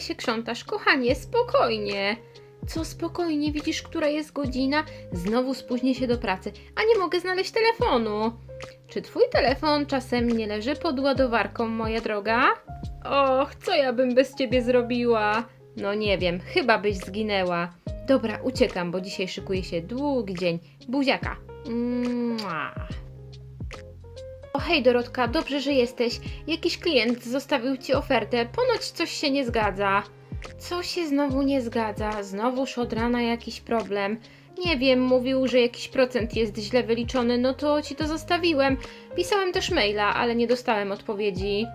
się krzątasz? Kochanie, spokojnie. Co spokojnie, widzisz, która jest godzina? Znowu spóźnię się do pracy, a nie mogę znaleźć telefonu. Czy twój telefon czasem nie leży pod ładowarką, moja droga? Och, co ja bym bez ciebie zrobiła? No nie wiem, chyba byś zginęła. Dobra, uciekam, bo dzisiaj szykuje się długi dzień. Buziaka. Mua. O hej Dorotka, dobrze, że jesteś. Jakiś klient zostawił ci ofertę. Ponoć coś się nie zgadza. Co się znowu nie zgadza? Znowuż od rana jakiś problem. Nie wiem, mówił, że jakiś procent jest źle wyliczony, no to ci to zostawiłem. Pisałem też maila, ale nie dostałem odpowiedzi.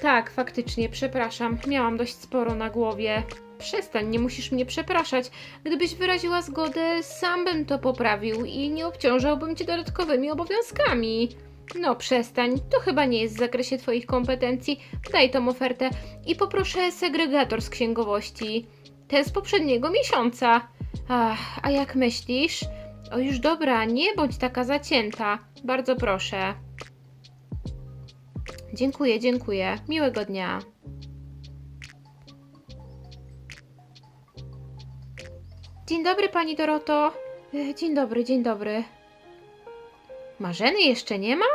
Tak, faktycznie, przepraszam. Miałam dość sporo na głowie. Przestań, nie musisz mnie przepraszać. Gdybyś wyraziła zgodę, sam bym to poprawił i nie obciążałbym cię dodatkowymi obowiązkami. No przestań, to chyba nie jest w zakresie Twoich kompetencji. Daj tą ofertę i poproszę segregator z księgowości. Ten z poprzedniego miesiąca. Ach, a jak myślisz? O już dobra, nie bądź taka zacięta. Bardzo proszę. Dziękuję, dziękuję. Miłego dnia. Dzień dobry, pani Doroto. E, Dzień dobry, dzień dobry. Marzeny jeszcze nie ma?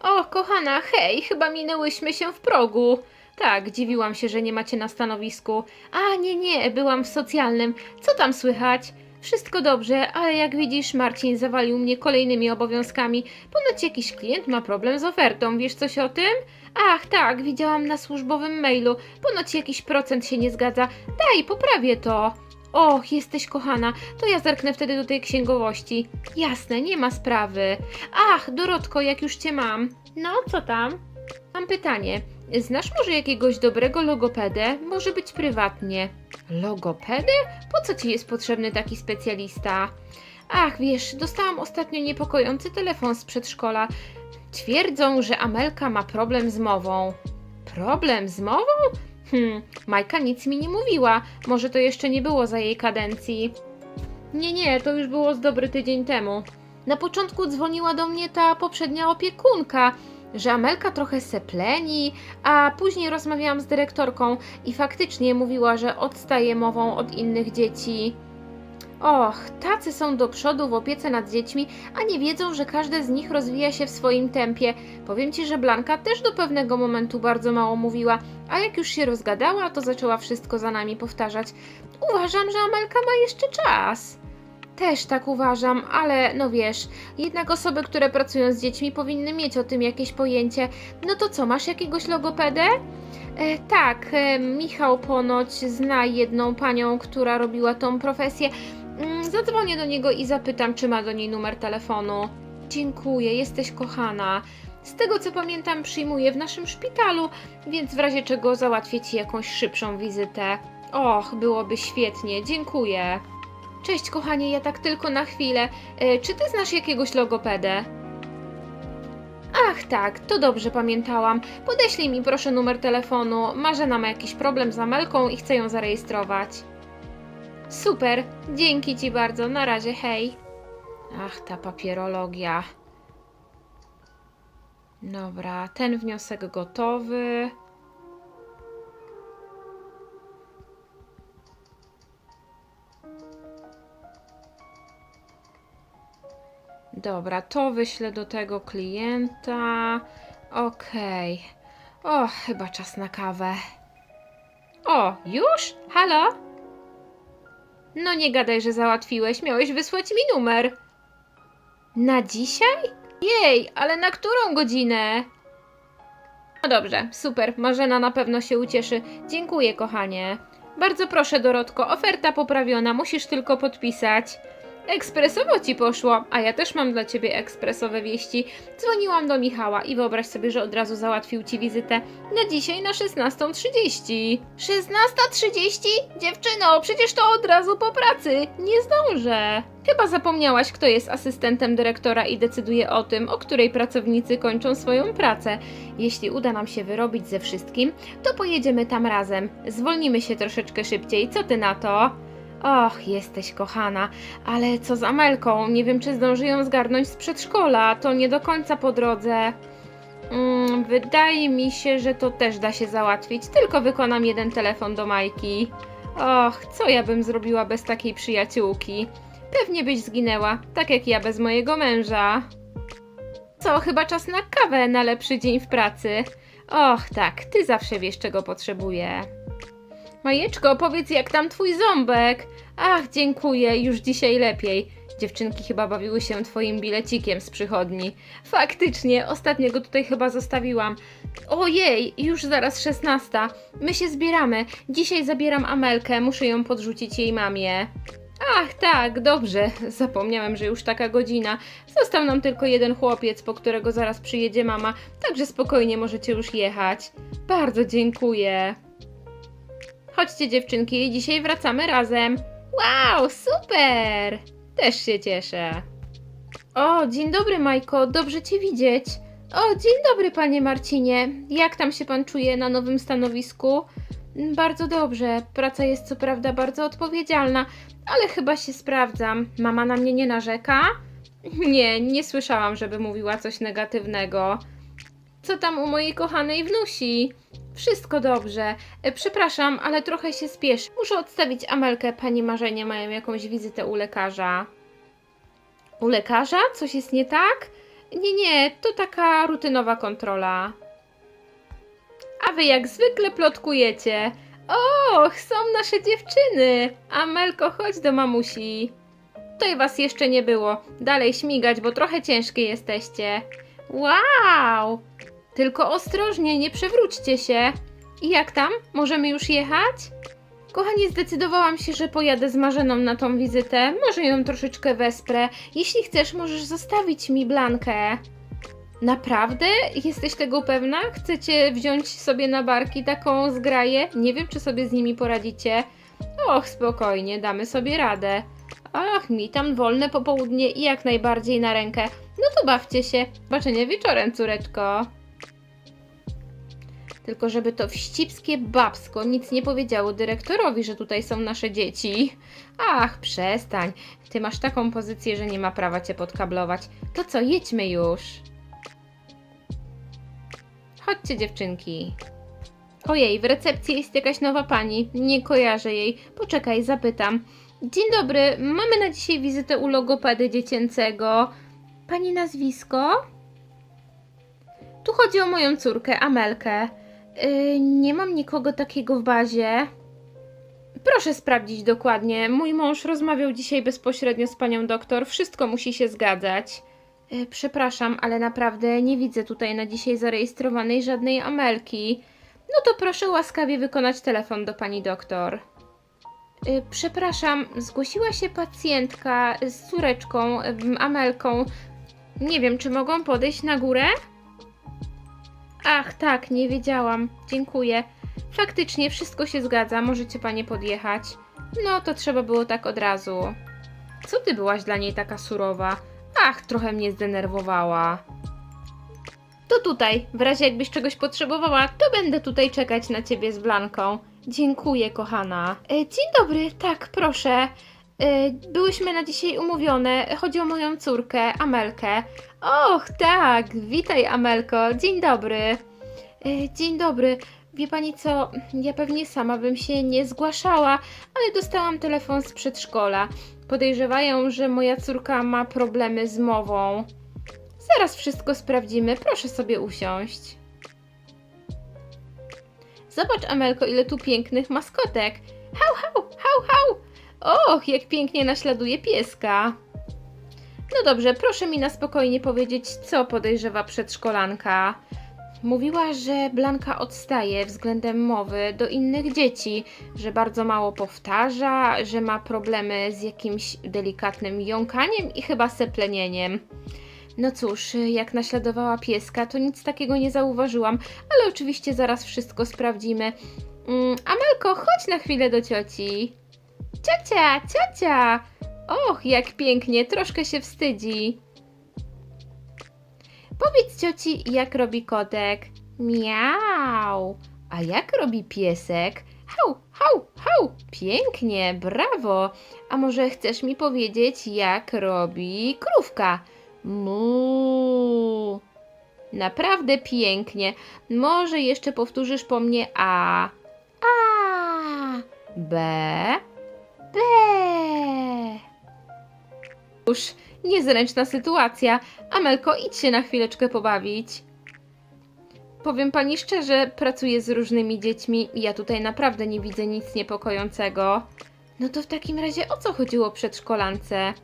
O, kochana, hej, chyba minęłyśmy się w progu. Tak, dziwiłam się, że nie macie na stanowisku. A, nie, nie, byłam w socjalnym. Co tam słychać? Wszystko dobrze, ale jak widzisz, Marcin zawalił mnie kolejnymi obowiązkami. Ponoć jakiś klient ma problem z ofertą. Wiesz coś o tym? Ach, tak, widziałam na służbowym mailu. Ponoć jakiś procent się nie zgadza. Daj, poprawię to. Och, jesteś kochana, to ja zerknę wtedy do tej księgowości. Jasne, nie ma sprawy. Ach, Dorotko, jak już cię mam. No, co tam? Mam pytanie. Znasz może jakiegoś dobrego logopedę? Może być prywatnie. Logopedę? Po co ci jest potrzebny taki specjalista? Ach, wiesz, dostałam ostatnio niepokojący telefon z przedszkola. Twierdzą, że Amelka ma problem z mową. Problem z mową? Hmm, Majka nic mi nie mówiła. Może to jeszcze nie było za jej kadencji. Nie, nie, to już było z dobry tydzień temu. Na początku dzwoniła do mnie ta poprzednia opiekunka, że Amelka trochę sepleni, a później rozmawiałam z dyrektorką i faktycznie mówiła, że odstaje mową od innych dzieci. Och, tacy są do przodu w opiece nad dziećmi, a nie wiedzą, że każde z nich rozwija się w swoim tempie. Powiem ci, że Blanka też do pewnego momentu bardzo mało mówiła, a jak już się rozgadała, to zaczęła wszystko za nami powtarzać. Uważam, że Amelka ma jeszcze czas. Też tak uważam, ale no wiesz, jednak osoby, które pracują z dziećmi powinny mieć o tym jakieś pojęcie. No to co, masz jakiegoś logopedę? E, tak, e, Michał ponoć zna jedną panią, która robiła tą profesję. Mm, Zadzwonię do niego i zapytam, czy ma do niej numer telefonu. Dziękuję, jesteś kochana. Z tego co pamiętam, przyjmuję w naszym szpitalu, więc w razie czego załatwię ci jakąś szybszą wizytę. Och, byłoby świetnie, dziękuję. Cześć kochanie, ja tak tylko na chwilę. E, czy ty znasz jakiegoś logopedę? Ach tak, to dobrze pamiętałam. Podeślij mi proszę numer telefonu. Marzena ma jakiś problem z Amelką i chce ją zarejestrować. Super, dzięki ci bardzo, na razie, hej. Ach, ta papierologia. Dobra, ten wniosek gotowy. Dobra, to wyślę do tego klienta. Okej. O, chyba czas na kawę. O, już? Halo? No nie gadaj, że załatwiłeś. Miałeś wysłać mi numer. Na dzisiaj? Jej, ale na którą godzinę? No dobrze, super. Marzena na pewno się ucieszy. Dziękuję, kochanie. Bardzo proszę, Dorotko, oferta poprawiona, musisz tylko podpisać. Ekspresowo ci poszło, a ja też mam dla ciebie ekspresowe wieści. Dzwoniłam do Michała i wyobraź sobie, że od razu załatwił ci wizytę na dzisiaj na 16.30. 16.30? Dziewczyno, przecież to od razu po pracy. Nie zdążę. Chyba zapomniałaś, kto jest asystentem dyrektora i decyduje o tym, o której pracownicy kończą swoją pracę. Jeśli uda nam się wyrobić ze wszystkim, to pojedziemy tam razem. Zwolnimy się troszeczkę szybciej. Co ty na to? Och, jesteś kochana, ale co z Amelką? Nie wiem, czy zdąży ją zgarnąć z przedszkola, to nie do końca po drodze. Mm, wydaje mi się, że to też da się załatwić. Tylko wykonam jeden telefon do Majki. Och, co ja bym zrobiła bez takiej przyjaciółki? Pewnie byś zginęła, tak jak ja bez mojego męża. Co, chyba czas na kawę na lepszy dzień w pracy. Och, tak, ty zawsze wiesz, czego potrzebuję. Majeczko, powiedz, jak tam twój ząbek? Ach, dziękuję, już dzisiaj lepiej. Dziewczynki chyba bawiły się twoim bilecikiem z przychodni. Faktycznie, ostatnio go tutaj chyba zostawiłam. Ojej, już zaraz szesnasta. My się zbieramy. Dzisiaj zabieram Amelkę, muszę ją podrzucić jej mamie. Ach, tak, dobrze. Zapomniałem, że już taka godzina. Został nam tylko jeden chłopiec, po którego zaraz przyjedzie mama, także spokojnie możecie już jechać. Bardzo dziękuję. Chodźcie dziewczynki, dzisiaj wracamy razem. Wow, super! Też się cieszę. O, dzień dobry Majko, dobrze Cię widzieć. O, dzień dobry Panie Marcinie. Jak tam się Pan czuje na nowym stanowisku? Bardzo dobrze. Praca jest co prawda bardzo odpowiedzialna, ale chyba się sprawdzam. Mama na mnie nie narzeka? Nie, nie słyszałam, żeby mówiła coś negatywnego. Co tam u mojej kochanej wnusi? Wszystko dobrze. E, Przepraszam, ale trochę się spieszę. Muszę odstawić Amelkę. Pani Marzenie mają jakąś wizytę u lekarza. U lekarza? Coś jest nie tak? Nie, nie, to taka rutynowa kontrola. A wy jak zwykle plotkujecie. Och, są nasze dziewczyny! Amelko, chodź do mamusi. Tutaj was jeszcze nie było. Dalej śmigać, bo trochę ciężkie jesteście. Wow! Tylko ostrożnie, nie przewróćcie się. I jak tam? Możemy już jechać? Kochanie, zdecydowałam się, że pojadę z Marzeną na tą wizytę. Może ją troszeczkę wesprę. Jeśli chcesz, możesz zostawić mi Blankę. Naprawdę? Jesteś tego pewna? Chcecie wziąć sobie na barki taką zgraję? Nie wiem, czy sobie z nimi poradzicie. Och, spokojnie, damy sobie radę. Ach, mi tam wolne popołudnie i jak najbardziej na rękę. No to bawcie się. Zobaczenia wieczorem, córeczko. Tylko żeby to wścibskie babsko nic nie powiedziało dyrektorowi, że tutaj są nasze dzieci. Ach, przestań. Ty masz taką pozycję, że nie ma prawa cię podkablować. To co, jedźmy już. Chodźcie, dziewczynki. Ojej, w recepcji jest jakaś nowa pani. Nie kojarzę jej. Poczekaj, zapytam. Dzień dobry, mamy na dzisiaj wizytę u logopedy dziecięcego. Pani nazwisko? Tu chodzi o moją córkę, Amelkę. Yy, nie mam nikogo takiego w bazie. Proszę sprawdzić dokładnie. Mój mąż rozmawiał dzisiaj bezpośrednio z panią doktor. Wszystko musi się zgadzać. Yy, przepraszam, ale naprawdę nie widzę tutaj na dzisiaj zarejestrowanej żadnej Amelki. No to proszę łaskawie wykonać telefon do pani doktor. Y, Przepraszam, zgłosiła się pacjentka z córeczką, ym, Amelką. Nie wiem, czy mogą podejść na górę? Ach, tak, nie wiedziałam. Dziękuję. Faktycznie, wszystko się zgadza, możecie panie podjechać. No, to trzeba było tak od razu. Co ty byłaś dla niej taka surowa? Ach, trochę mnie zdenerwowała. To tutaj, w razie jakbyś czegoś potrzebowała, to będę tutaj czekać na ciebie z Blanką. Dziękuję, kochana. E, dzień dobry, tak, proszę. E, byłyśmy na dzisiaj umówione. Chodzi o moją córkę, Amelkę. Och, tak, witaj, Amelko. Dzień dobry. E, dzień dobry. Wie pani co, ja pewnie sama bym się nie zgłaszała, ale dostałam telefon z przedszkola. Podejrzewają, że moja córka ma problemy z mową. Zaraz wszystko sprawdzimy, proszę sobie usiąść. Zobacz, Amelko, ile tu pięknych maskotek. Hał, hał. Och, jak pięknie naśladuje pieska. No dobrze, proszę mi na spokojnie powiedzieć, co podejrzewa przedszkolanka. Mówiła, że Blanka odstaje względem mowy do innych dzieci, że bardzo mało powtarza, że ma problemy z jakimś delikatnym jąkaniem i chyba seplenieniem. No cóż, jak naśladowała pieska, to nic takiego nie zauważyłam, ale oczywiście zaraz wszystko sprawdzimy. Mm, Amelko, chodź na chwilę do cioci. Ciocia, ciocia! Och, jak pięknie, troszkę się wstydzi. Powiedz cioci, jak robi kotek. Miau. A jak robi piesek? Hał, hał, hał. Pięknie, brawo. A może chcesz mi powiedzieć, jak robi krówka? Mu. Naprawdę pięknie. Może jeszcze powtórzysz po mnie A. A. B. B. Już niezręczna sytuacja. Amelko, idź się na chwileczkę pobawić. Powiem pani szczerze, pracuję z różnymi dziećmi i ja tutaj naprawdę nie widzę nic niepokojącego. No to w takim razie o co chodziło przedszkolance?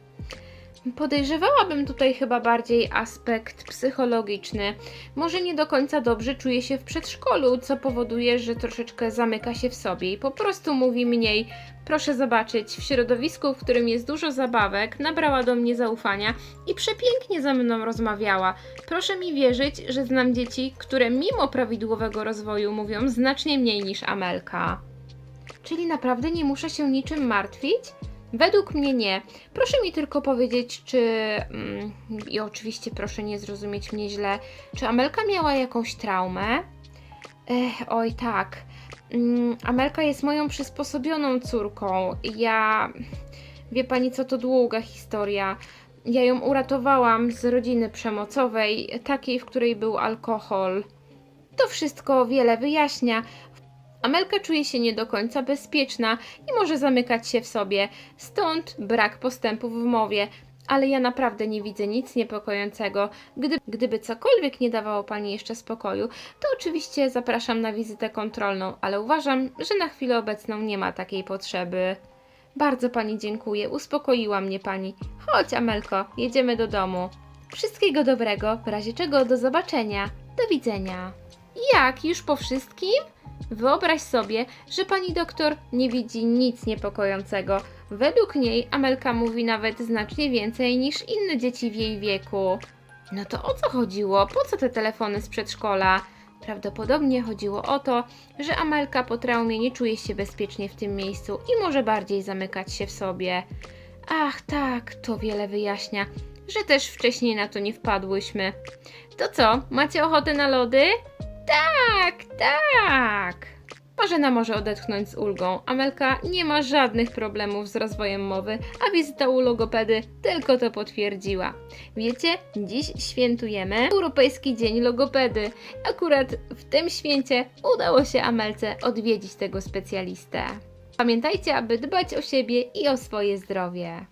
Podejrzewałabym tutaj chyba bardziej aspekt psychologiczny. Może nie do końca dobrze czuje się w przedszkolu, co powoduje, że troszeczkę zamyka się w sobie i po prostu mówi mniej. Proszę zobaczyć, w środowisku, w którym jest dużo zabawek, nabrała do mnie zaufania i przepięknie ze mną rozmawiała. Proszę mi wierzyć, że znam dzieci, które mimo prawidłowego rozwoju mówią znacznie mniej niż Amelka. Czyli naprawdę nie muszę się niczym martwić? Według mnie nie. Proszę mi tylko powiedzieć, czy. Mm, I oczywiście proszę nie zrozumieć mnie źle. Czy Amelka miała jakąś traumę? Ech, oj, tak. Mm, Amelka jest moją przysposobioną córką. Ja. Wie pani, co to długa historia. Ja ją uratowałam z rodziny przemocowej, takiej, w której był alkohol. To wszystko wiele wyjaśnia. Amelka czuje się nie do końca bezpieczna i może zamykać się w sobie, stąd brak postępów w mowie. Ale ja naprawdę nie widzę nic niepokojącego. Gdy, gdyby cokolwiek nie dawało Pani jeszcze spokoju, to oczywiście zapraszam na wizytę kontrolną, ale uważam, że na chwilę obecną nie ma takiej potrzeby. Bardzo Pani dziękuję, uspokoiła mnie Pani. Chodź, Amelko, jedziemy do domu. Wszystkiego dobrego, w razie czego do zobaczenia. Do widzenia. Jak, już po wszystkim? Wyobraź sobie, że pani doktor nie widzi nic niepokojącego. Według niej Amelka mówi nawet znacznie więcej niż inne dzieci w jej wieku. No to o co chodziło? Po co te telefony z przedszkola? Prawdopodobnie chodziło o to, że Amelka po traumie nie czuje się bezpiecznie w tym miejscu i może bardziej zamykać się w sobie. Ach, tak, to wiele wyjaśnia, że też wcześniej na to nie wpadłyśmy. To co, macie ochotę na lody? Tak, tak. Marzena może odetchnąć z ulgą. Amelka nie ma żadnych problemów z rozwojem mowy, a wizyta u logopedy tylko to potwierdziła. Wiecie, dziś świętujemy Europejski Dzień Logopedy. Akurat w tym święcie udało się Amelce odwiedzić tego specjalistę. Pamiętajcie, aby dbać o siebie i o swoje zdrowie.